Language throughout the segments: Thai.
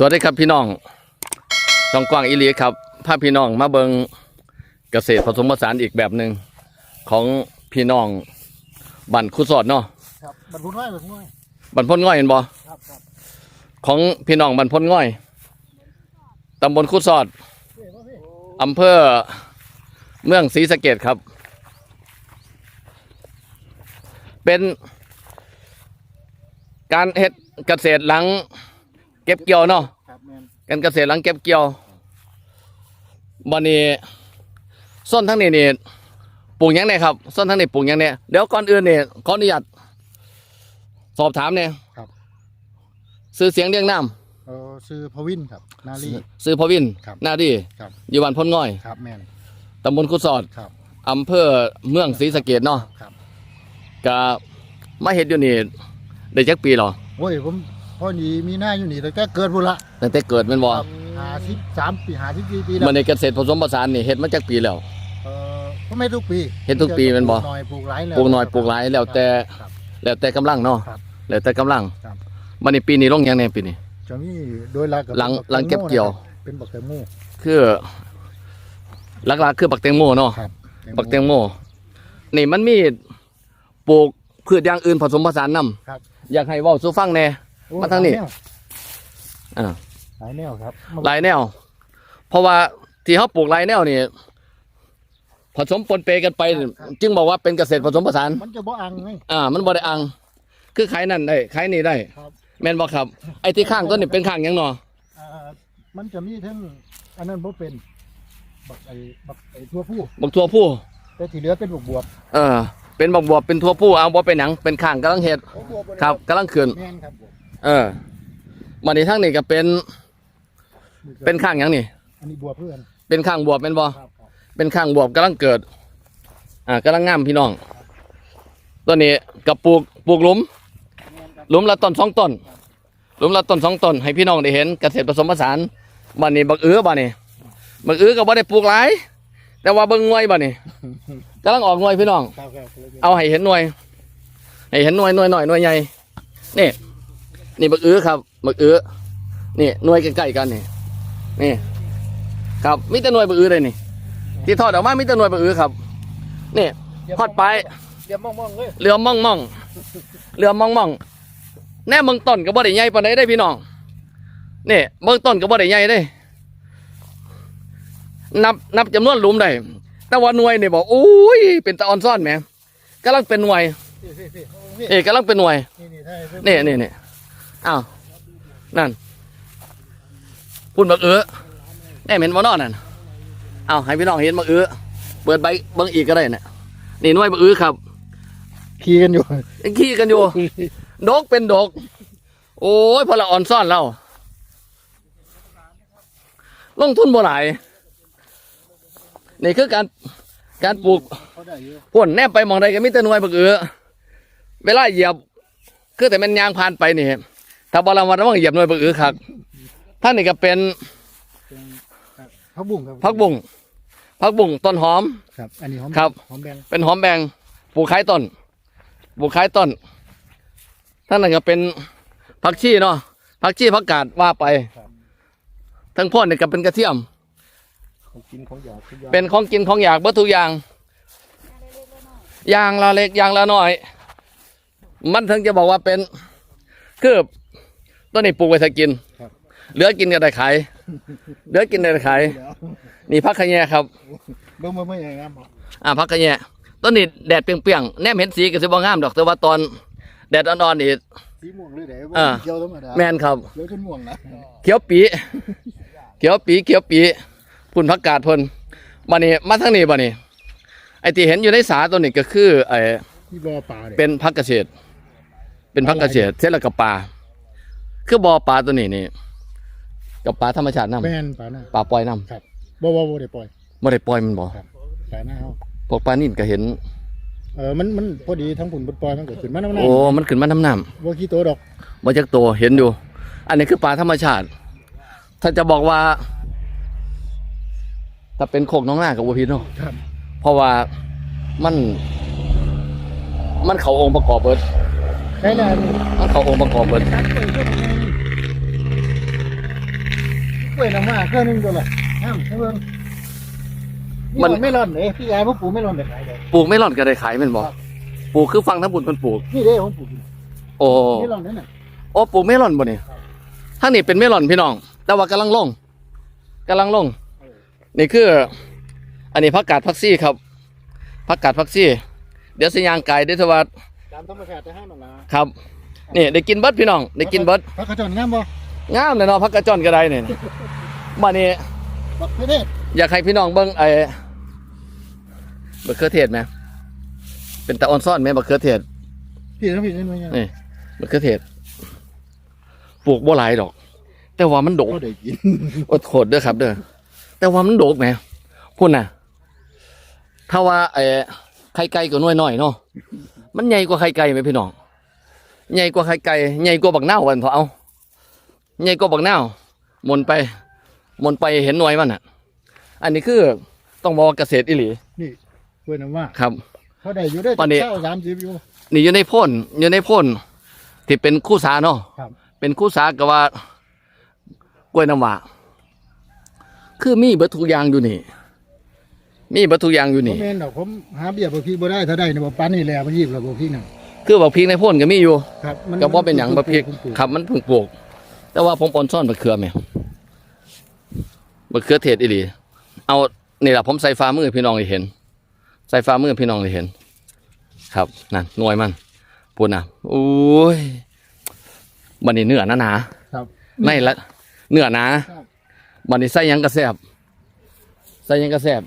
สวัสดีครับพี่น้องช่องกว้างอิลีครับพาพี่น้องมาเบิงเกษตรผสมผสานอีกแบบหนึ่งของพี่น้องบันคุสอดเนาะครับบรรพุน้อยบรรพุน้อยบันพ้นง่อยเห็นบ่ครับครับของพี่น้องบันพ้นง่อยตำบลคุสอดเฮ้ยมาพี่อำเภอเมืองศรีสะเกดครับ เป็นการเฮ็ดเกษตรหลัง เก็บเกี่ยวเนาะครับแมนการเกษตรหลังเก็บเกี่ยวบันนี้ส้นทั้งนี้นี่ปลูกหยังไงครับส้นทั้งนี้ปลูกหยังไงเดี๋ยวก่อนอื่นเนี่ยขออนุญาตสอบถามเนี่ยครับ ซื้อเสียงเรียงน้เออซื้อพวินครับ นาลีำซื้อพวินครับหน้าดีครับ อยู่บ้านพ้นง่อยครับแมนตำบลกุศอดครับอำเภอเมืองศรีสะเกดเนาะครับ กะมาเฮ็ดอยู่นี่ได้จักปีหรอโอ้ยผม พ่อนี่มีหน้าอยู่นี่ตั้งแต่เกิดบุละตั้งแต่เกิดแม่นบ่ครับหาสิบสามปีหาสิบสี่ปีแล้วมันในเกษตรผสมผสานนี่เฮ็ดมาจักปีแล้ว เออก็ไม่ทุกปีเห็นทุกปีแม่นบ่ปลูกน้อยปลูกหลายแล้วปลูกน้อยปลูกหลายแล้วแต่ ครับ แล้วแต่กำลังเนาะครับ แล้วแต่กำลังครับมันนี่ปีนี้ลงหยังแน่ปีนี้ จะมีโดยหลักหลังหลังเก็บเกี่ยว เป็นบักแตงโมคือหลักๆคือบักแตงโมเนาะครับบักแตงโมนี่มันมีปลูกพืชอย่างอื่นผสมผสานนํครับ อยากให้เว้าสู่ฟังแหน่โอ้ มาทางนี้หลยแวอ่าหลายแนวครับหลายแนว เพราะว่าที่เขาปลูกหลายแนวนี่ผสมปนเปกันไป จึงบอกว่าเป็นเกษตรผสมผสาน มันจะบ่อังไงอ่า มันบ่ได้อัง คือขายนั่นได้ขายนี่ได้ครับแม่นบ่ครับ ไอ้ที่ข้างต้นนี่เป็นข้างหยังเนาะอ่ามันจะมีทั้งอันนั้นบ่เป็นบักไอ้บักไอ้ทั่วผู้บักทั่วผู้แต่ที่เหลือเป็นบวบบวบเออเป็นบักบวบเป็นทั่วผู้เอาบ่เป็นหยังเป็นข้างกำลังเฮ็ดโอ้บวบครับกำลังขึ้นแม่นครับบวบ เออมันนี่ทั้งนี่ก็เป็น เป็นข้างหยังนี่ อันนี้บวบเพื่อนเป็นข้างบวบเป็นบ่ครับครับเป็นข้างบวบกำลังเกิด อ่ากำลังงามพี่น้องตัวนี้กับปลูกปลูกหลุมแม่นครับหลุมละต้นสองต้นหลุมละต้นสองต้นให้พี่น้องได้เห็นเกษตรผสมผสานบ้านนี้บักเอื้อบ้านนี้บักเอื้อก็บ่ได้ปลูกหลาย แต่ว่าเบิ่งหน่วยบ้านนี้กำลังออกหน่วยพี่น้อง ครับครับเอาให้เห็นหน่วย ให้เห็นหน่วยหน่วยหน่อยหน่วยใหญ่นี่ นี่บักเอื้อครับบักเอื้อนี่หน่วยใกล้ๆกันนี่นี่ ครับมีแต่หน่วยบักเอื้อเลยนี่ ที่ทอดออกมามีแต่หน่วยบักเอื้อครับนี่ฮอดไปเดี๋ยวมองๆเลยเรือมองมองเรือมองมองแน่เมืองต้นก็บ่ได้ใหญ่ปานใดได้พี่น้องนี่เมืองต้นก็บ่ได้ใหญ่ได้ นับนับจำนวนหลุมได้แต่ว่าหน่วยนี่บอกอุ้ยเป็นตะออนซ่อนแหมกำลังเป็นหน่วยพี่พี่พี่เอาพี่เอกกำลังเป็นหน่วยนี่นี่ใช่ใช่นี่นี่นี่ อ้าวนั่นพุ่นบักเอื้อแน่เห็นบ่นอนั่นอ้าวให้พี่น้องเห็นบักเอื้อเปิดใบเบิ่งอีกก็ได้เนี่ยนี่หน่วยบักเอื้อครับขี่กันอยู่ยังขี้กันอยู่ดกเป็นดก โอ้ยพอละอ่อนซ่อนเราลงทุนบ่หลายนี่คือการการปลูกเขาได้อยู่พ่นแนบไปหมองใดก็มีแต่หน่วยบักเอือเวลาเหยียบ คือแต่มันยางผ่านไปนี่ ถ้าบอลวันระวังเหยียบหน่วยบักเอือครับท่านนี่ก็เป็นเป็นครับผักบุ้งครับพักบุ้งพักบุ้งต้นหอม ครับ อันนี้หอมครับ หอมแบงเป็นหอมแบงปลูกคล้ายต้นปลูกคล้ายต้นท่านนั้นก็เป็นผักชีเนาะผักชีผักกาดว่าไปทั้งพ่นนี่ก็เป็นกระเทียม ของกินของอยากทุกอย่างเป็นของกินของอยากเบิดทุกอย่างอย่างละเล็กอย่างละน้อย มันถึงจะบอกว่าเป็น คือ ต้นนี้ปลูกไว้ถ้ากินเหลือกินก็ได้ขายเหลือกินก็ได้ขายเดี๋ยวนี่พักขะแยครับเบิ่งเบิ่งไม่ยังงามบ่อ่าพักกระแยะต้นนี้แดดเปรี้ยงๆแนมเห็นสีก็สิบ่งามดอกแต่ว่าตอนแดดอ่อนๆนี่สีม่วงเลยเด้อ่าเขียวธรรมดาแม่นครับเขียวจนม่วงนะเขียวปีเขียวปีเขียวปีพุ่นพักกาดพุ่นบัดนี้มาทางนี้บัดนี้ไอ้ที่เห็นอยู่ในสาตัวนี้ก็คือไอ้ที่บ่อปลาเด้เป็นพักเกษตร เป็นพักเกษตรเสร็จแล้วกับปลา คือบ่อปลาตัวนี้นี่กับปลาธรรมชาตินํแม่นปลาหน้าปลาปล่อยนํบ่บ่บ่ได้ปล่อยบ่ได้ปล่อยมันบ่ปลาหน้าเฮาพวกปลานิ่นก็เห็น เออมันมันพอดีทั้งผุนบดปล่อยมันก็ขึ้นมาน้ำหนักโอ้มันขึ้นมาน้ำน้ำบ่กี่ตัวดอกมาจากตัวเห็นอยู่ อันนี้คือปลาธรรมชาติ ถ้าจะบอกว่า ถ้าเป็นโคกน้องหน้ากับวัวพิษเนาะ ครับเพราะว่ามัน มันเขาองค์ประกอบเบิด ได้แล้วนี่มันเขาองค์ประกอบเบิด ตัดไปช่วงนึงก ล้วยน้ำมาเครื่องนึงตัวละน้ำเพิ่งมันไม่ร้อนเลยพี่ยายพ่อปู่ไม่ร้อนเด็กไหนเด้ปลูกไม่ร่อนก็ได้ขายแมันบ่ครับ ปลูกคือฟังทั้งบุญเพิ่นปลูก นี่เด้ผมปลูกโอ้ไม่ร้อนนั่นน่ะ โอ้ปลูกเมลอนบ่นี่ครับทางนี้เป็นเมลอนพี่น้อง แต่ว่ากำลังลงกำลังลงนี่คือ อันนี้ผักกาดผักซี่ครับผักกาดผักซี่ เดี๋ยวสิยางไก่เด้อทวัดตามธรรมชาติจะห้ามมันะครับ นี่ได้กินเบิดพี่น้อง ได้กินเบิดพักกระจนงามบ่ งามเลยเนาะผักกระจอนก็ได้นี่บัดนี้บักเทศอยากให้พี่น้องเบิ่งไอ้บักเขือเทศไหมเป็นตะออนซ่อนไหมบักเขือเทศพี่น้องพี่น้องเนี่ยนี่บักเขือเทศปลูกบ่หลายดอก แต่ว่ามันโดกก็ได้กินอดโทษเด้อครับ เด้อแต่ว่ามันโดกแหมพุ่นน่ะถ้าว่าไอ้ไข่ไก่ก็น้อยหน่อยๆเนาะมันใหญ่กว่าไข่ไก่ไหมพี่น้องใหญ่กว่าไข่ไก่ใหญ่กว่าบักนาววันเถอะเอา ใหญ่กว่าบักนาวหมนไปหมนไปเห็นหน่วยมันอะ อันนี้คือต้องบอกว่าเกษตรอิหลีนี่กล้วยน้ำว่าครับเขาได้อยู่ได้ปานนี้เก้าสามสิบอยู่นี่อยู่ในพ่นอยู่ในพ่นที่เป็นคู่สาเนาะครับเป็นคู่สากับว่ากล้วยน้ำว้าคือมีเบิดทุกอย่างอยู่นี่ มีเบิดทุกอย่างอยู่ผมนี่เองดอกผมหาเบี้ยบ่พี่บ่ได้ถ้าได้เนี่ยบ่ปานนี่แหละมันยีบแล้วบ่พี่น่ะคือบักพริกในพ่นก็มีอยู่ครับมันก็บ่เป็นหยังบักพริกปลูครับมันเพิ่งปลูก แต่ว่าผมปนซ่อนบักเขือแม่บักเขือเทศอีหลีเอานี่แหละผมใส่ฟ้ามือพี่น้องได้เห็น ใส่ฟ้ามือพี่น้องได้เห็น ครับนั่นหน่วยมันพูดนะโอ้ยบันนี้เนื้อหนาหนาครับๆในละเนื้อหนาครับบันนี้ใส่หยังกระแซบใส่หยังกระแซบ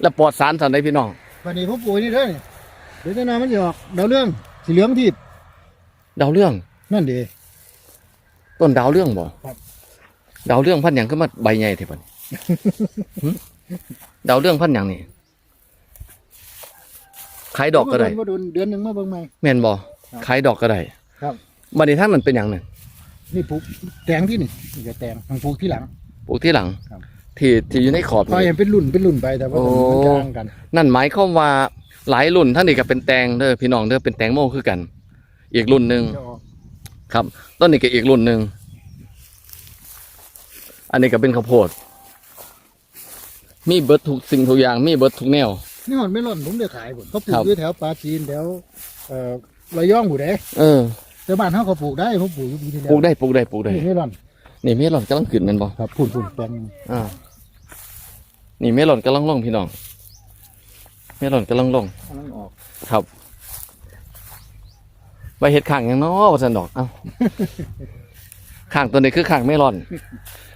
แล้วปลอดสารสันได้พี่น้องวันนี้ผมปลูกนี่เด้อนี่เดี๋ยวจะนามันจะออกดาวเรื่องสีเหลืองที่ดาวเรื่องนั่นเด้ ต้นดาวเรื่องบ่ครับ ดาวเรื่องพันหยังก็มาใบใหญ่เท่านี้หึดาวเรื่องพันหยังนี่ขายดอกก็ได้ มาโดนเดือนหนึงมาเบิ่งใหม่ แม่นบ่ครับขายดอกก็ได้ครับ บันนี้ท่านมันเป็นอย่างหนึ่งนี่ปลูกแตงที่นี่นี่จะแตงมันปลูกที่หลัง ปลูกที่หลัง ครับ ที่ที่อยู่ในขอบพอนี่เห็นเป็นรุ่นเป็นรุ่นไปแต่ว่าโอ้ มันจางกัน นั่นหมายความว่าหลายรุ่นท่านนี่ก็เป็นแตงเด้อพี่น้องเด้อเป็นแตงโมคือกัน อีกรุ่นหนึ่ง จะออก ครับต้นนี้ก็อีกรุ่นหนึ่งอันนี้ก็เป็นข้าวโพด มีเบิดทุกสิ่งทุกอย่าง มีเบิดทุกแนว นี่หอนไม่ร่อนผมได้ขายผมเขาปลูครักบอยู่แถวปลาจีนแถวเอ่อระยองหูเด้เออแต่บ้านเขาก็ปลูกได้ผมปลูกอยู่ปีที่แล้วปลูกได้ปลูกได้ปลูกได้ นี่ไม่ร่อนนี่เมลอนกำลังขึ้นแมันบ่ครับพุ่นพุ่นแตงอ่า นี่เมลอนกำลังลงพี่น้อง เมลอนกำลังลงกำลังออก ครับ ใบเห็ดข่างยังเนาะว่าสันดอกเอ้าข่างตัวนี้คือข่างไม่ร่อน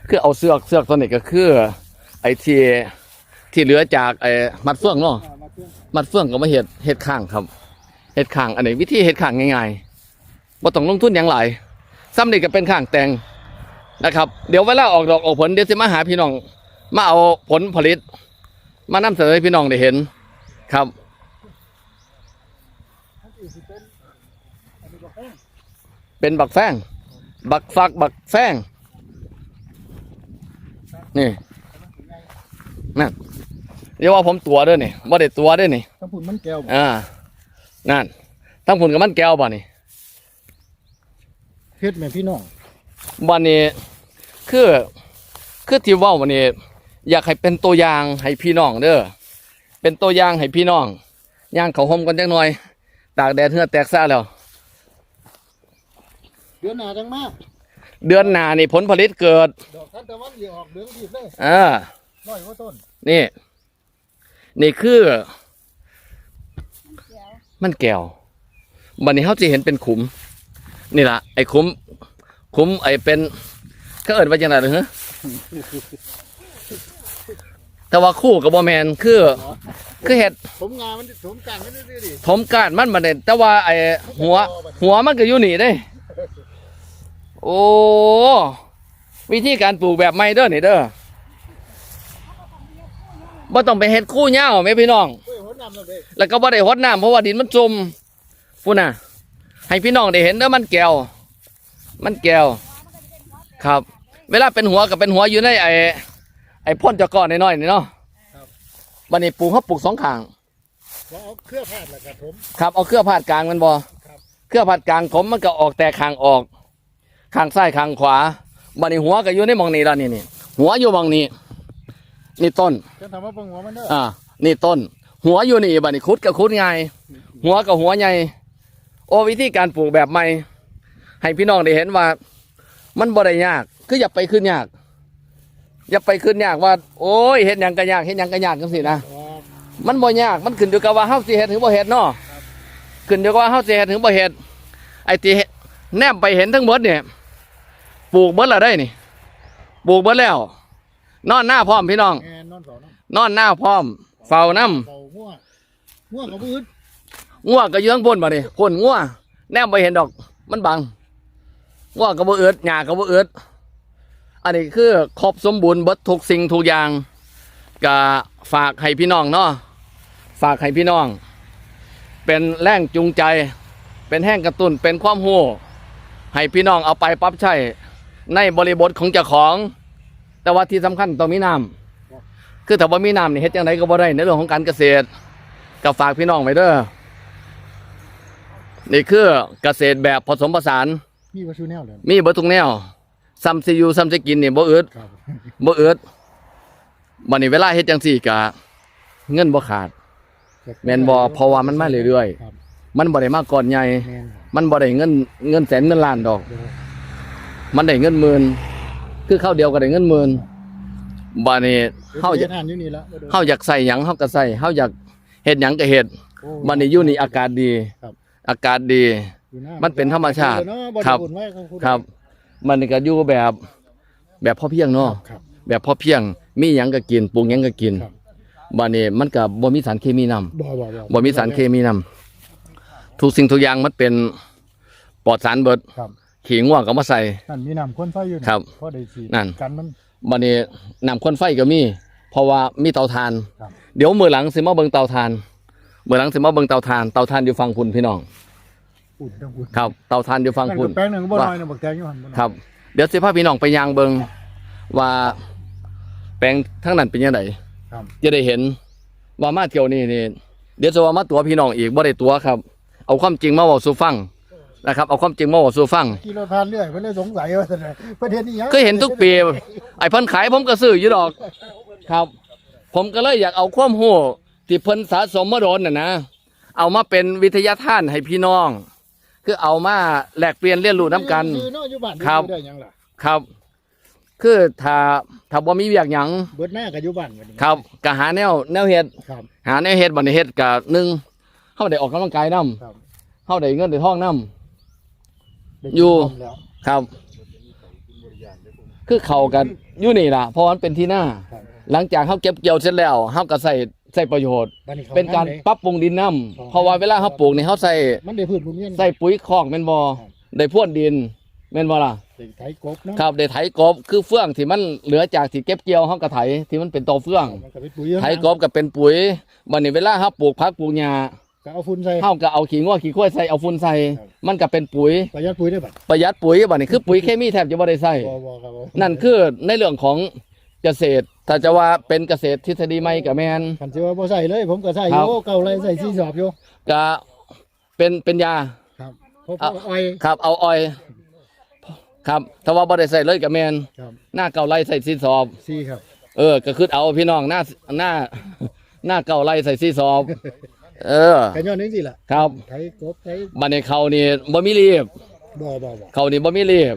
คือเอาเสือกเสือกตัวนี้ก็คือ ไอ้ที่ที่เหลือจากไอ้มัดเฟืองเนาะมัดเฟืองก็มาเห็ดเห็ดข่างครับเห็ดข่างอันนี้วิธีเห็ดข่างง่ายๆบ่ต้องลงทุนอย่างหลายซ้ำนี่ก็เป็นข่างแตงนะครับ เดี๋ยวเวลาออกดอกออกผลเดี๋ยวจะมาหาพี่น้อง มาเอาผลผลิต มานำเสนอให้พี่น้องได้เห็นครับ อันอื่นสิเป็นอันนี้ก็แป้ง เป็นบักแฟงบักฟักบักแฟงนี่นั่นเรียกว่าผมตัวเด้วยนี่ว่าได้ตัวเด้วยนี่ต้องพุ่นมันแก้วบ่อ่านั่นทั้งผุนกับมันแก้วบ่นี่เพชรแม่พี่น้องบ่นี้คือคือที่เว่าวันนี้อยากให้เป็นตัวอย่างให้พี่น้องเด้อเป็นตัวอย่างให้พี่น้องย่างเขาห่มกันจังหน่อยตากแดดเหือแตกซ่าแล้ว เดือนหน้าจังมาเดือนหน้านี่ผลผลิตเกิด ดอกทานตะวันสิออกเหลืองดีเลยอ่า ร้อยกว่าต้นนี่ นี่คือ มันแก้วบันนี้เขาจะเห็นเป็นขุม นี่ล่ะ ไอ้ขุม ขุมไอ้เป็นเขาเอิดว่าจังไงเหรอฮะแต่ว่าคู่กับบอแมนคือ คือเห็ดผมงานมันผมกลางมันดื้อๆดิ ถมกาดมันมาเด่นแต่ว่าไอ้หัว หัวมันก็อยู่นี่ได้ โอ้ วิธีการปลูกแบบไม่เด้อนี่เด้อบ่ต้องไปเฮ็ดคู่เหย้าแม่พี่น้องเฮ้ยหัวน้ำแล้วเด้แล้วก็บ่ได้ฮดน้ำเพราะว่าดินมันจมพุ่นน่ะ ให้พี่น้องได้เห็นเด้อมันแก้ว มันแก้ว ครับ เวลาเป็นหัวกับเป็นหัวอยู่ในไอ้ไอ้พ่นเจาก้อนน้อยๆนี่เนาะบัดนี้ปลูกเขาปลูกสองข้างว่าเอาเครื่องพาดแหละครับผม ครับเอาเครือพาดกลางมันบ่ครับเครือพาดกลางผมมันก็ออกแต่ข้างออก ข้างซ้ายข้างขวาบัดนี้หัวก็อยู่ในหมองนี้แล้วนี่นี่หัวอยู่บางนี้ นี่ต้นจะทำว่าเบิ่งหัวมันเด้ออ่า นี่ต้น หัวอยู่นี่บัดนี้คุดกับคุดไงายหัวกับหัวใหญ่โอ้วิธีการปลูกแบบใหม่ ให้พี่น้องได้เห็นว่า มันบ่ได้ยาก คืออย่าไปขึ้นยาก อย่าไปขึ้นยากว่า โอ้ยเฮ็ดหยังก็ยากเฮ็ดหยังก็ยากจังซี่นะอ๋อมันบ่ยากมันขึ้นอยู่กับว่าเฮาสิเฮ็ดหรือบ่เฮ็ดเนาะขึ้นอยู่กับว่าเฮาสิเฮ็ดหรือบ่เฮ็ดไอ้ที่เฮ็ดแนมไปเห็นทั้งหมดเนี่ย ปลูกเบิดและได้นี่ปลูกเบิดแล้ว นอนหน้าพร้อมพี่น้อง แอนนอนเสาเนาะนอนหน้าพร้อม เฝ้าน้ำเสาหัวหัวกับพืชงัวก็อยื้องพ่นมาดิพ่นงัวแนมไปเห็นดอก มันบังงัวก็บ่เอิดหญ้าก็บ่เอิดอันนี้คือครบสมบูรณ์เบิดทุกสิ่งทุกอย่างก็ฝากให้พี่น้องเนาะฝากให้พี่น้อง เป็นแรงจูงใจ เป็นแห้งกระตุ้นเป็นความหูให้พี่น้องเอาไปปรับใช้ ในบริบทของเจ้าของ แต่ว่าที่สำคัญต้องมีน้ำคือถ้าว่ามีน้ำนี่เฮ็ดจังไดก็บ่ได้ในเรื่องของการเกษตรก็ฝากพี่น้องไว้เด้อนี่คือเกษตรแบบผสมผสาน มีวัตถุแนวเลยมีเบิดทุกแนวซ้ำสิอยู่ซ้ำสิกินนี่บ่อึดครับบ่อึดบัดนี้เวลาเฮ็ดจังซี่ก็เงินบ่ขาดแม่นบ่เพราะว่ามันมาเรื่อยครับๆมันบ่ได้มาก่อนใหญ่แม่นมันบ่ได้เงินเงินแสนเงินล้านดอกเดี๋ยว มันได้เงินหมื่นคือข้าวเดียวก็ได้เงินหมื่นบัดนี้เฮาอยากทานอยู่นี่ละบ่โดนเฮาอยากใส่หยังเฮาก็ใส่เฮาอยากเฮ็ดหยังก็เฮ็ดโอ้บัดนี้อยู่นี่อากาศดีครับอากาศดีอยู่หามันเป็นธรรมชาติเนอะครับบ่ได้นไว้ของณครับ มันก็อยู่แบบ แบบพอเพียงเนาะครับแบบพอเพียง มีหยังก็กินปลูกหยังก็กินครับบัดนี้มันก็บ่มีสารเคมีนำบ่บ่บ่บ่มีสารเคมีนำทุกสิ่งทุกอย่างมันเป็นปลอดสารเบิดครับ ขี้ง่วงก็มาใส่ นั่นมีน้ำข้นไฟอยู่นะครับพอได้สีนั่น กันมัน บัดนี้น้ำควันไฟก็มี เพราะว่ามีเตาถ่าน ครับ เดี๋ยวมื้อหลังสิมาเบิ่งเตาถ่านมื้อหลังสิมาเบิ่งเตาถ่านเตาถ่านอยู่ฝั่งพุ่นพี่น้องอุ่นทั้งอุ่นครับเตาถ่านอยู่ฝั่งนั่นพุ่ก็นแป้งหนึ่งบ่น้อยนะบักแตงอยู่หั่นบ่น้อยครับ เดี๋ยวสิพาพี่น้องไปยางเบิงว่าแปลงทั้งนั้นเป็นยังไงครับจะได้เห็นว่ามาเที่ยวนี้นี่เดี๋ยวจะว่ามาตัวพี่น้องอีกบ่ได้ตัวครับ เอาความจริงมาเว้าสู่ฟัง นะครับเอาความจริงมาเว้าสู่ฟังขี่รถผ่านเรื่อยเพิ่นเลยสงสัยว่าซั่นน่ะประเทศนี้ยังก็เห็นทุกปีไอ้เพิ่นขายผมก็ซื้ออยู่ดอก ครับ ผมก็เลยอยากเอาความรู้ที่เพิ่นสะสมมาโดนน่ะนะเอามาเป็นวิทยาทานให้พี่น้อง คือเอามาแลกเปลี่ยนเรียนรู้น้กันคือเนาะอยู่บ้านครับ ได้หยังล่ะครับ คือถ้าถ้าบ่มีเวียกหยังเบิดหน้าก็อยู่บ้านบัดนี้ครับก็หาแนวแนวเฮ็ดครับหาแนวเฮ็ดบัดนี้เฮ็ดก็หนึ่งเฮาได้ออกกำลังกายนํครับ เฮาได้เงินได้ทองนํ ได้อยู่แล้วครับ คือเข้ากันอยู่นี่ล่ะเพราะว่ามันเป็นที่หน้า ครับหลังจากเฮาเก็บเกี่ยวเสร็จแล้วเฮาก็ใส่ใส่ประโยชน์ บัดนี้ขเป็นการทำได้ปรับปรุงดินนํอ๋อเพราะว่าเวลาเฮาปลูกนี่เฮาใส่มันได้พืชภูมิเงินใส่ปุ๋ยคอกแม่นบ่ครับได้พ่วนดินแม่นบ่ล่ะ ได้ไถกบเนาะครับได้ไถกบคือเฟื่องที่มันเหลือจากที่เก็บเกี่ยวเฮาก็ไถที่มันเป็นตอเฟื่องมันก็เป็นปุ๋ยไถกบก็เป็นปุ๋ยบัดนี้เวลาเฮาปลูกผักปลูกหญ้า ก็เอาฝุ่นใส่เฮาก็เอาขี้งัวขี้ควายใส่เอาฝุ่นใส่ครับมันก็เป็นปุ๋ย ประหยัดปุ๋ยได้บัดประหยัดปุ๋ยบัดนี้คือปุ๋ยเคมีแทบจะบ่ได้ใส่บ่บ่ครับผมนั่นคือในเรื่องของเกษตร ถ้าจะว่าเป็นเกษตรทฤษฎีใหม่ก็แม่น คันสิว่าบ่ใส่เลย ผมก็ใส่อครัยู่บ เก่าไรใส่สี่สอบอยู่ก็เป็นเป็นยา ครับเพราะเอาเพราะอ้อยครับเอาอ้อย ครับถ้าว่าบ่ได้ใส่เลยก็แม่นครับหน้าเก่าไล่ใส่ซีสอบสี่ครับ เออ ก็คือเอาพี่น้องหน้าหน้าหน้าเก่าไล่ใส่ซีสอบ เออ กันย้อนนึงสิล่ะครับไถกบไถบัดนี้เขานี่บ่มีรีบ บ่บ่บ่เขานี่บ่มีรีบ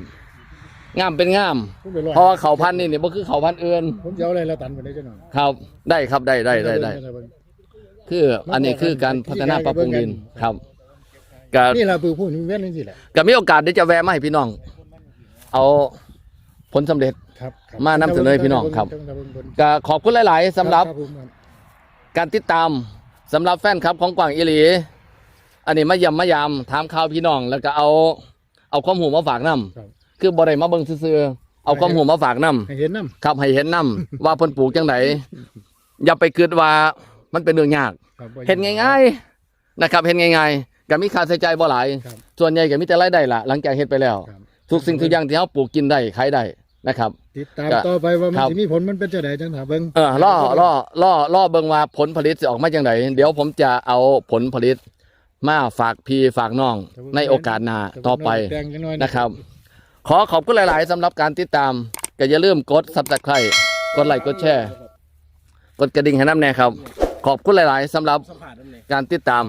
งามเป็นงาม ผมไปร้อยเพราะว่าเขาพันธุ์นี่นี่บ่คือเขาพันธุ์อื่นผมจะเอาอะไรละตันไปได้จังหน่อยครับ ได้ครับได้ได้ได้ได้ คืออันนี้คือการพัฒนาปรับปรุงดินครับก็นี่ล่ะปือพูดมีเว้นนึงสิแหละก็มีโอกาสที่จะแวะมาให้พี่น้อง เอาผลสำเร็จ ครับครับมานำเสนอให้พี่น้องครับ ก็ขอบคุณหลาย ๆสำหรับผมครับการติดตาม สำหรับแฟนคลับของกวางอีหลี อันนี้มาเยี่ยมมายามถามข่าวพี่น้อง แล้วก็เอา เอาความหูมาฝากนํครับ คือบ่ได้มาเบิ่งซื่อๆเอาความหูมาฝากนํให้เห็นน้ำ ครับให้เห็นนํว่าเพิ่นปลูกจังไดอย่าไปคิดว่ามันเป็นเรื่องยาก ครับบ่ เห็นง่ายๆนะครับเห็นง่ายๆก็มีค่าใช้จ่ายบ่หลาย ครับส่วนใหญ่ก็มีแต่รายได้ล่ะ หลังจากเฮ็ดไปแล้ว ครับ ทุกสิ่งทุกอย่างที่เฮาปลูกกินได้ขายได้ นะครับ ติดตามก็ต่อไปว่ามันครับ สิมีผลมันเป็นจังไดจังถามเบิ่งเออล่อล่อล่อล่อเบิ่งว่าผลผลิตสิออกมาจังไดเดี๋ยวผมจะเอาผลผลิตมาฝากพี่ฝากน้องในโอกาสหน้าต่อไปแต่งจังหน่อยนะครับ ขอขอบคุณหลาย ๆสำหรับการติดตามก็อย่าลืมกด Subscribe กดไลค์กดแชร์กดกระดิ่งให้น้ำแน่ครับ ขอบคุณหลาย ๆสำหรับสัมผัสนั่นเลยการติดตาม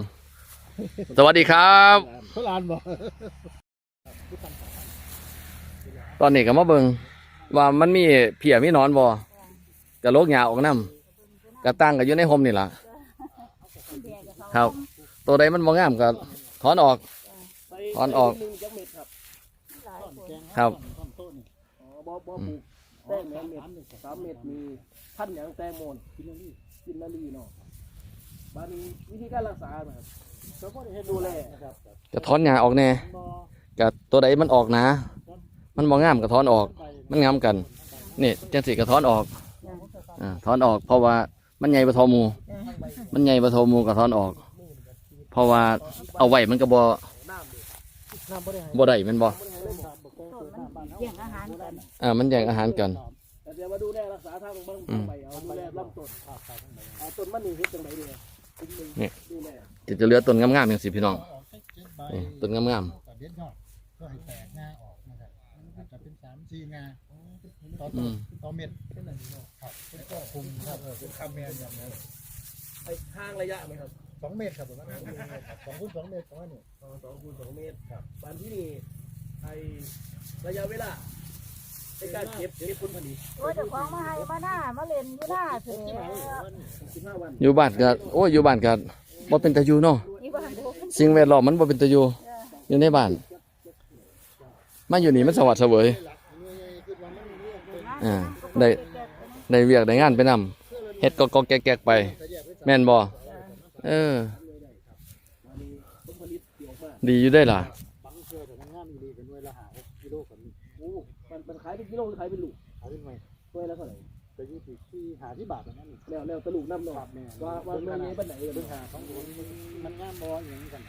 สวัสดีครับ เขาลานบ่ตอนนี้ก็มาเบิ่ง ว่ามันมีเพียมีหนอนบ่กะโลกหญ้าออกน้ำกะตั้งก็อยู่ในห่มนี่ล่ะ ครับ ตัวใดมันบ่งามก็ถอนออก ถอนออกหนึ่งจักเม็ดครับครับอ๋อบ่บ่ปลูกแป้งแมนเม็ดสามเม็ดมีพันธุ์หยังแตงโมนกินนารีกินนารีเนาะบานี้วิธีการรักษาแบบเราก็ให้ดูแลครับก็ถอนหญ้าออกแน่กะตัวใดมันออกหนะ มันบ่งามก็ถอนออก มันงามกันนี่จังสิก็ถอนออกอ่าถอนออกเพราะว่ามันใหญ่บ่เทอหมู มันใหญ่บ่เทอหมูก็ถอนออก เพราะว่าเอาไว้มันก็บ่น้ำดิน้ำบ่ได้ให้บ่ได้แม่นบ่บ่ได้ให้เล่นครับบ่แกงเกิดน้ำบ้านเฮาแย่งอาหารกันอ่ามันแย่งอาหารกันแต่เดี๋ยวมาดูแลรักษาทางเบิ่งอืมไปเอาดูแลลำต้นเอาต้นมันนี่เฮ็ดจังไดดีคุณหนึ่งนี่ดูแลจะจะเหลือต้นงามๆจังซี่พี่น้องออกให้เจ็ดใบนี่ต้นงามแต่ เด็ดยอดก็ให้แตกงาออกนะครับอาจจะเป็นสามสี่งาต่ออืต้นมต่อเม็ดครับเป็นก็คุมครับเออเป็นคำแมนอย่างนั้นไอ้ทางระยะไหมครับสองเมตรครับผมว่าสองคูณสองเมตรสองอันนี้สองสองคูณสองเมตรครับบานที่นี่ไอ้ระยะเวลาในการเก็บเก็บผลผลิตโอ้ยเจ้าของมาให้มาหน้ามาเล่นอยู่หน้าเถอะสิบห้าวันอยู่บ้านก็โอ้ยอยู่บ้านก็บ่เป็นตาอยู่เนาะนี่บ้านโดนสิ่งแวดล้อมมันบ่เป็นตาอยู่อยู่ในบ้าน มาอยู่นี่มันสวัสดิ์เสวยอ่าได้ได้เวียกได้งานไปนำเฮ็ดก็ก็แกกๆไป แม่นบ่เออ ดีอยู่ได้ล่ะดีด้วยละหากิโลกันโอ้มันขายเป็นกิโลหรือขายเป็นลูกหาขึ้นไหมตัวละเท่าไหร่จะยี่สิบที่หาที่บาทนั่นแล้วแล้วตะลูกน้ำนาะว่าว่าเมืองนี้บ้านไหนเรื่เบิ่องหาของผมมันงามบออย่างนี้กัน